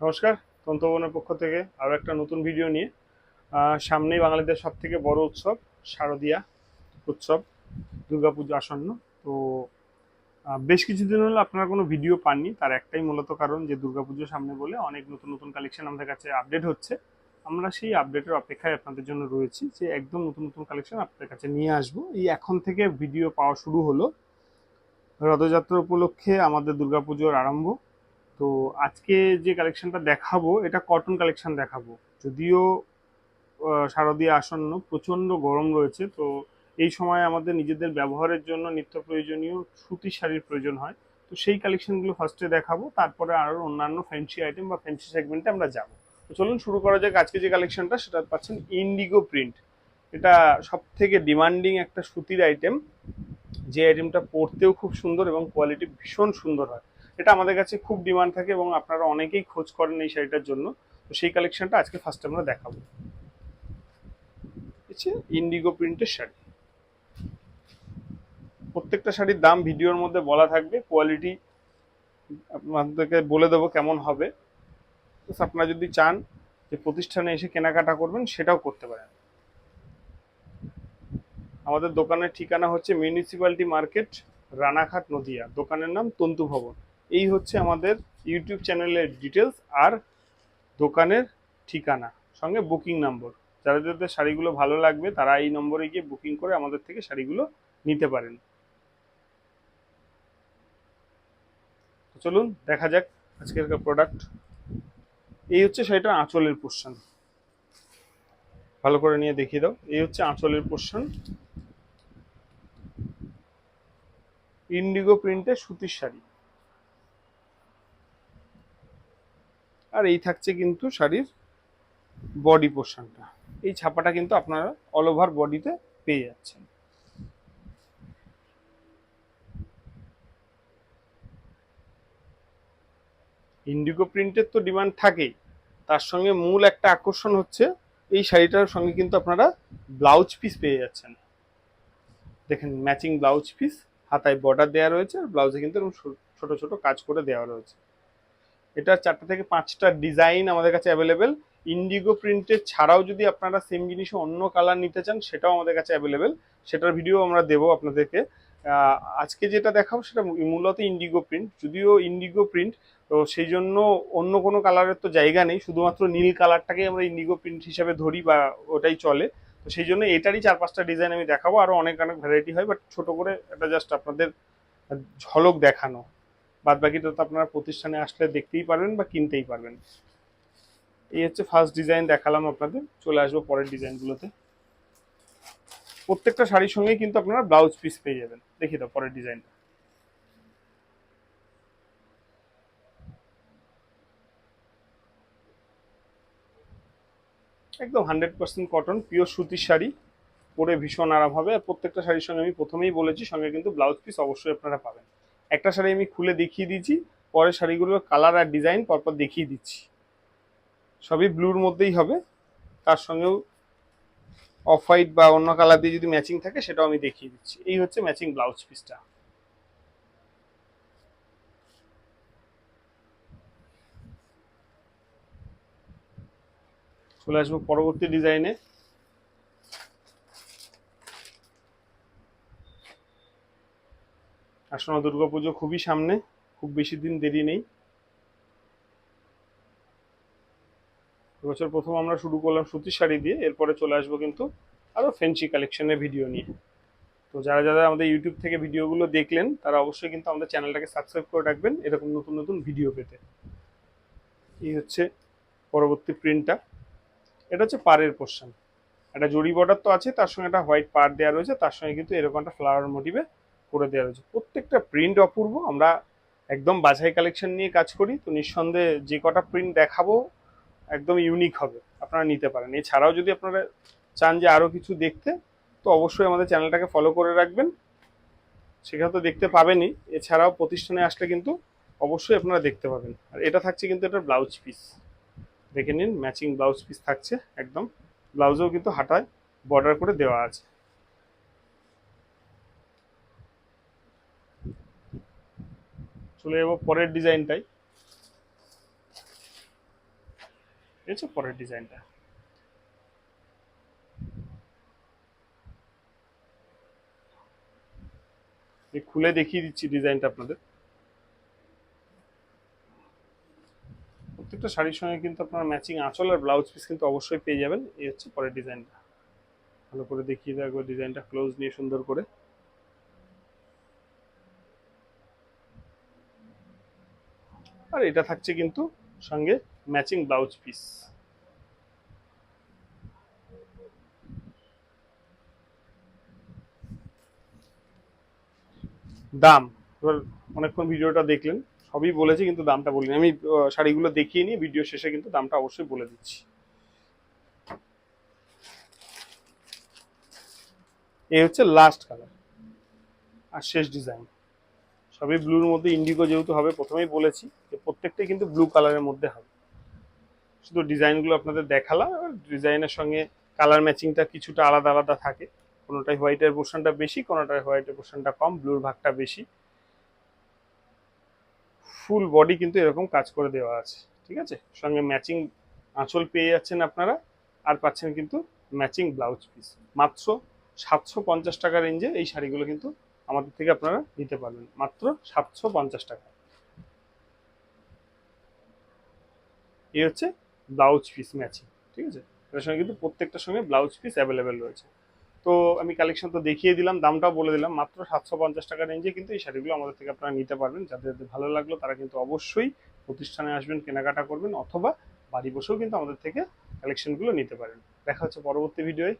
নমস্কার তন্ত্রবনের পক্ষ থেকে আরও একটা নতুন ভিডিও নিয়ে। সামনেই বাঙালিদের সব থেকে বড় উৎসব, শারদীয়া উৎসব, দুর্গাপুজো আসন্ন। তো বেশ কিছুদিন হলো আপনারা কোনো ভিডিও পাননি, তার একটাই মূলত কারণ যে দুর্গাপুজো সামনে বলে অনেক নতুন নতুন কালেকশন আমাদের কাছে আপডেট হচ্ছে। আমরা সেই আপডেটের অপেক্ষায় আপনাদের জন্য রয়েছি যে একদম নতুন নতুন কালেকশন আপনাদের কাছে নিয়ে আসব। এই এখন থেকে ভিডিও পাওয়া শুরু হলো। রথযাত্রা উপলক্ষে আমাদের দুর্গাপুজোর আরম্ভ। তো আজকে যে কালেকশনটা দেখাবো, এটা কটন কালেকশন দেখাবো। যদিও শারদীয় আসন্ন প্রচণ্ড গরম রয়েছে, তো এই সময় আমাদের নিজেদের ব্যবহারের জন্য নিত্য প্রয়োজনীয় সুতি শাড়ির প্রয়োজন হয়। তো সেই কালেকশনগুলো ফার্স্টে দেখাবো, তারপরে আরও অন্যান্য ফ্যান্সি আইটেম বা ফ্যান্সি সেগমেন্টে আমরা যাব। তো চলুন শুরু করা যাক আজকে যে কালেকশনটা সেটা পাচ্ছেন ইন্ডিগো প্রিন্ট এটা সব থেকে ডিমান্ডিং একটা সুতির আইটেম যে আইটেমটা পরতেও খুব সুন্দর এবং কোয়ালিটি ভীষণ সুন্দর হয়। এটা আমাদের কাছে খুব ডিমান্ড থাকে এবং আপনারা অনেকেই খোঁজ করেন এই শাড়িটার জন্য। তো সেই কালেকশনটা আজকে ফার্স্ট আমরা দেখাবো। ইন্ডিগো প্রিন্টের শাড়ি। প্রত্যেকটা শাড়ির দাম ভিডিওর মধ্যে বলা থাকবে কোয়ালিটি আপনাদেরকে বলে দেবো কেমন হবে। আপনারা যদি চান যে প্রতিষ্ঠানে এসে কেনাকাটা করবেন, সেটাও করতে পারেন। আমাদের দোকানের ঠিকানা হচ্ছে মিউনিসিপ্যালিটি মার্কেট রানাঘাট নদিয়া। দোকানের নাম তন্তু ভবন। এই হচ্ছে আমাদের ইউটিউব চ্যানেলের ডিটেলস আর দোকানের ঠিকানা, সঙ্গে বুকিং নম্বর যারা যাদের শাড়িগুলো ভালো লাগবে, তারা এই নম্বরে গিয়ে বুকিং করে আমাদের থেকে শাড়িগুলো নিতে পারেন। চলুন, দেখা যাক আজকের প্রোডাক্ট এই হচ্ছে শাড়িটার আঁচলের পোর্শন ভালো করে নিয়ে দেখিয়ে দাও। এই হচ্ছে আঁচলের পোর্শন ইন্ডিগো প্রিন্টের সুতির শাড়ি। আর এই থাকছে কিন্তু শাড়ির বডি পোর্শনটা এই ছাপাটা কিন্তু আপনারা অল ওভার বডিতে পেয়ে যাচ্ছেন। ইন্ডিগো প্রিন্টের তো ডিমান্ড থাকেই। তার সঙ্গে মূল একটা আকর্ষণ হচ্ছে, এই শাড়িটার সঙ্গে কিন্তু আপনারা ব্লাউজ পিস পেয়ে যাচ্ছেন। দেখেন ম্যাচিং ব্লাউজ পিস হাতায় বর্ডার দেওয়া রয়েছে, আর ব্লাউজে কিন্তু এরকম ছোট ছোট কাজ করে দেওয়া রয়েছে। এটা চারটে থেকে পাঁচটা ডিজাইন আমাদের কাছে অ্যাভেলেবেল ইন্ডিগো প্রিন্টের ছাড়াও যদি আপনারা সেম জিনিসে অন্য কালার নিতে চান, সেটাও আমাদের কাছে অ্যাভেলেবেল সেটার ভিডিও আমরা দেবো আপনাদেরকে। আজকে যেটা দেখাবো সেটা মূলত ইন্ডিগো প্রিন্ট যদিও ইন্ডিগো প্রিন্ট তো সেই জন্য অন্য কোনো কালারের তো জায়গা নেই। শুধুমাত্র নীল কালারটাকে আমরা ইন্ডিগো প্রিন্ট হিসাবে ধরি বা ওটাই চলে। তো সেই জন্য এটারই চার পাঁচটা ডিজাইন আমি দেখাবো। আরও অনেক অনেক ভ্যারাইটি হয় বাট ছোটো করে এটা জাস্ট আপনাদের ঝলক দেখানো। বাদ বাকিটা তো আপনারা প্রতিষ্ঠানে আসলে দেখতেই পারবেন বা কিনতেই পারবেন। এই হচ্ছে ফার্স্ট ডিজাইন দেখালাম আপনাদের, চলে আসব পরের ডিজাইনগুলোতে প্রত্যেকটা শাড়ির সঙ্গেই কিন্তু আপনারা ব্লাউজ পিস পেয়ে যাবেন। দেখিয়ে দাও পরের ডিজাইনটা একদম হান্ড্রেড পার্সেন্ট কটন পিওর সুতির শাড়ি, পরে ভীষণ আরাম হবে। আর প্রত্যেকটা শাড়ির সঙ্গে আমি প্রথমেই বলেছি, সঙ্গে কিন্তু ব্লাউজ পিস অবশ্যই আপনারা পাবেন। একটা শাড়ি আমি খুলে দেখিয়ে দিচ্ছি পরের শাড়িগুলোর কালার আর ডিজাইন পরপর দেখিয়ে দিচ্ছি। সবই ব্লুর মধ্যেই হবে, তার সঙ্গেও অফ হোয়াইট বা অন্য কালার দিয়ে যদি ম্যাচিং থাকে সেটাও আমি দেখিয়ে দিচ্ছি। এই হচ্ছে ম্যাচিং ব্লাউজ পিসটা। চলে আসব পরবর্তী ডিজাইনে। আসন্ন দুর্গাপুজো খুবই সামনে, খুব বেশি দিন দেরি নেই। এবছর প্রথম আমরা শুরু করলাম সুতির শাড়ি দিয়ে, এরপরে চলে আসব কিন্তু আরও ফেন্সি কালেকশনের ভিডিও নিয়ে। তো যারা যারা আমাদের ইউটিউব থেকে ভিডিওগুলো দেখলেন, তারা অবশ্যই কিন্তু আমাদের চ্যানেলটাকে সাবস্ক্রাইব করে রাখবেন, এরকম নতুন নতুন ভিডিও পেতে। এই হচ্ছে পরবর্তী প্রিন্টটা এটা হচ্ছে পাড়ের পোর্শন একটা জরি বর্ডার তো আছে, তার সঙ্গে একটা হোয়াইট পাড় দেওয়া রয়েছে, তার সঙ্গে কিন্তু এরকম একটা ফ্লাওয়ার মোটিভে করে দেওয়া রয়েছে প্রত্যেকটা প্রিন্ট অপূর্ব। আমরা একদম বাছাই কালেকশন নিয়ে কাজ করি, তো নিঃসন্দেহে যে কটা প্রিন্ট দেখাবো একদম ইউনিক হবে, আপনারা নিতে পারেন। এছাড়াও যদি আপনারা চান যে আরও কিছু দেখতে, তো অবশ্যই আমাদের চ্যানেলটাকে ফলো করে রাখবেন। সেখানে তো দেখতে পাবেনই। এছাড়াও প্রতিষ্ঠানে আসলে কিন্তু অবশ্যই আপনারা দেখতে পাবেন। আর এটা থাকছে কিন্তু এটা ব্লাউজ পিস দেখে নিন ম্যাচিং ব্লাউজ পিস থাকছে একদম। ব্লাউজেও কিন্তু হাতায় বর্ডার করে দেওয়া আছে। চলে যাব পরের ডিজাইনটাই। আছে পরের ডিজাইনটা। খুলে দেখিয়ে দিচ্ছি ডিজাইনটা আপনাদের। প্রত্যেকটা শাড়ির সঙ্গে কিন্তু আপনারা ম্যাচিং আঁচল আর ব্লাউজ পিস কিন্তু অবশ্যই পেয়ে যাবেন। এই হচ্ছে পরের ডিজাইনটা। ভালো করে দেখিয়ে দেওয়া ডিজাইনটা ক্লোজ নিয়ে সুন্দর করে। আর এটা থাকছে কিন্তু সঙ্গে ম্যাচিং ব্লাউজ পিস দাম, এবার অনেকক্ষণ ভিডিওটা দেখলেন, সবই বলেছি কিন্তু দামটা বলিনি। আমি শাড়িগুলো দেখিয়ে নিয়ে ভিডিও শেষে কিন্তু দামটা অবশ্যই বলে দিচ্ছি। এই হচ্ছে লাস্ট কালার আর শেষ ডিজাইন সবই ব্লুর মধ্যে ইন্ডিগো যেহেতু হবে, প্রথমেই বলেছি যে প্রত্যেকটাই কিন্তু ব্লু কালারের মধ্যে হবে। শুধু ডিজাইনগুলো আপনাদের দেখালাম, আর ডিজাইনের সঙ্গে কালার ম্যাচিংটা কিছুটা আলাদা আলাদা থাকে। কোনোটাই হোয়াইটের পোর্শনটা বেশি, কোনোটাই হোয়াইটের পোর্শনটা কম ব্লুর ভাগটা বেশি। ফুল বডি কিন্তু এরকম কাজ করে দেওয়া আছে, ঠিক আছে? সঙ্গে ম্যাচিং আঁচল পেয়ে যাচ্ছেন আপনারা, আর পাচ্ছেন কিন্তু ম্যাচিং ব্লাউজ পিস মাত্র সাতশো পঞ্চাশ টাকা রেঞ্জে এই শাড়িগুলো কিন্তু আমাদের থেকে আপনারা নিতে পারবেন। মাত্র সাতশো পঞ্চাশ টাকা। এই হচ্ছে ব্লাউজ পিস ম্যাচিং ঠিক আছে? এটার সঙ্গে কিন্তু প্রত্যেকটার সঙ্গে ব্লাউজ পিস অ্যাভেলেবেল রয়েছে। তো আমি কালেকশন তো দেখিয়ে দিলাম, দামটাও বলে দিলাম, মাত্র সাতশো পঞ্চাশ টাকা রেঞ্জে কিন্তু এই শাড়িগুলো আমাদের থেকে আপনারা নিতে পারবেন। যাদের যাদের ভালো লাগল তারা কিন্তু অবশ্যই প্রতিষ্ঠানে আসবেন, কেনাকাটা করবেন, অথবা বাড়ি বসেও কিন্তু আমাদের থেকে কালেকশনগুলো নিতে পারেন। দেখা হচ্ছে পরবর্তী ভিডিওয়